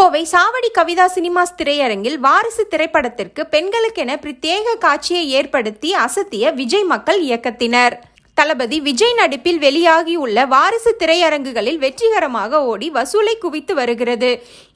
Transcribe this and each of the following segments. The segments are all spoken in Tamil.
கோவை சாவடி கவிதா சினிமாஸ் திரையரங்கில் வாரிசு திரைப்படத்திற்கு பெண்களுக்கென பிரத்யேக காட்சியை ஏற்படுத்தி அசத்திய விஜய் மக்கள் இயக்கத்தினர். தளபதி விஜய் நடிப்பில் வெளியாகியுள்ள வாரிசு திரையரங்குகளில் வெற்றிகரமாக ஓடி வசூலை குவித்து வருகிறது.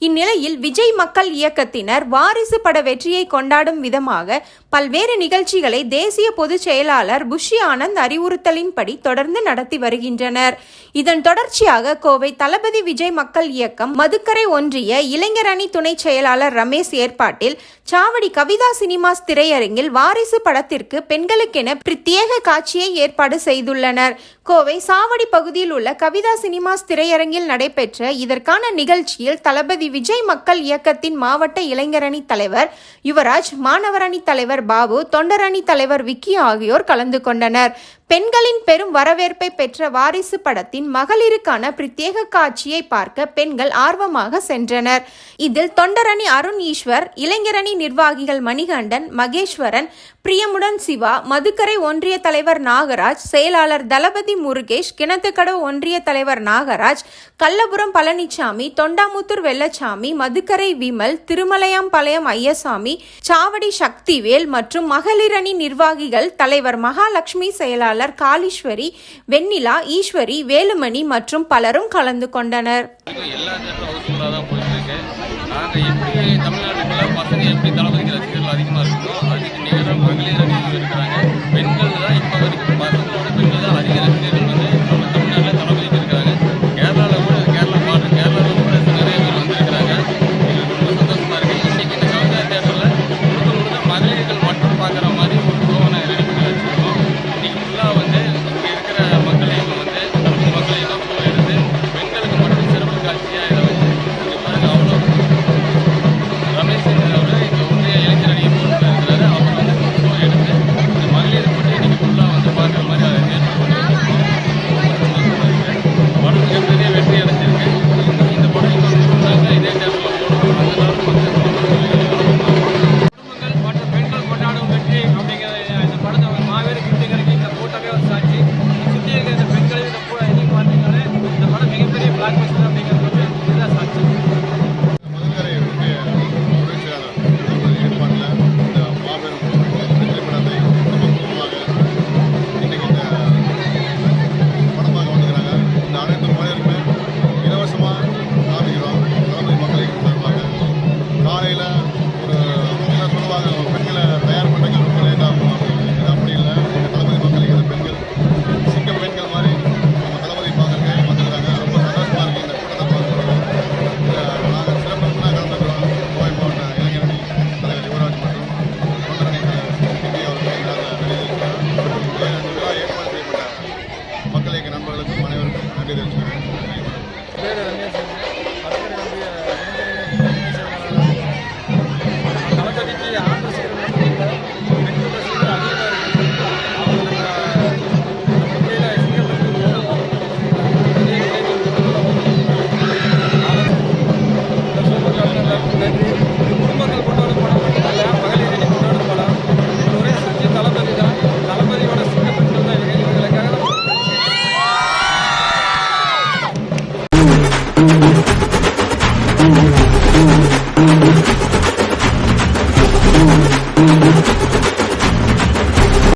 இந்நிலையில் விஜய் மக்கள் இயக்கத்தினர் வாரிசு பட வெற்றியை கொண்டாடும் விதமாக பல்வேறு நிகழ்ச்சிகளை தேசிய பொதுச் செயலாளர் புஷி ஆனந்த் அறிவுறுத்தலின்படி தொடர்ந்து நடத்தி வருகின்றனர். இதன் தொடர்ச்சியாக கோவை தளபதி விஜய் மக்கள் இயக்கம் மதுக்கரை ஒன்றிய இளைஞர் அணி துணை செயலாளர் ரமேஷ் ஏற்பாட்டில் சாவடி கவிதா சினிமாஸ் திரையரங்கில் வாரிசு படத்திற்கு பெண்களுக்கென பிரத்யேக காட்சியை ஏற்பாடு செய்து செய்துள்ளனர். கோவை சாவடி பகுதியில் உள்ள கவிதா சினிமாஸ் திரையரங்கில் நடைபெற்ற இதற்கான நிகழ்ச்சியில் தளபதி விஜய் மக்கள் இயக்கத்தின் மாவட்ட இளைஞரணி தலைவர் யுவராஜ் மாணவரணி தலைவர் பாபு தொண்டரணி தலைவர் விக்கி ஆகியோர் கலந்து கொண்டனர். பெண்களின் பெரும் வரவேற்பை பெற்ற வாரிசு படத்தின் மகளிருக்கான பிரத்யேக காட்சியை பார்க்க பெண்கள் ஆர்வமாக சென்றனர். இதில் தொண்டரணி அருண் ஈஸ்வர் இளைஞரணி நிர்வாகிகள் மணிகண்டன் மகேஸ்வரன் பிரியமுடன் சிவா மதுக்கரை ஒன்றிய தலைவர் நாகராஜ் செயலாளர் தளபதி முருகேஷ் கிணத்துக்கடவு ஒன்றிய தலைவர் நாகராஜ் கல்லபுரம் பழனிசாமி தொண்டாமுத்தூர் வெள்ளச்சாமி மதுக்கரை விமல் திருமலையாம்பாளையம் ஐயசாமி சாவடி சக்திவேல் மற்றும் மகளிரணி நிர்வாகிகள் தலைவர் மகாலட்சுமி செயலாளர் காளீஸ்வரி வெண்ணிலா ஈஸ்வரி வேலுமணி மற்றும் பலரும் கலந்து கொண்டனர். தமிழ்நாட்டுக்குள்ள எப்படி தளபதிக்கு ரசிகர்கள் அதிகமாக இருக்கோ அதுக்கு நேரம் மகளிர் அணி இருக்கிறாங்க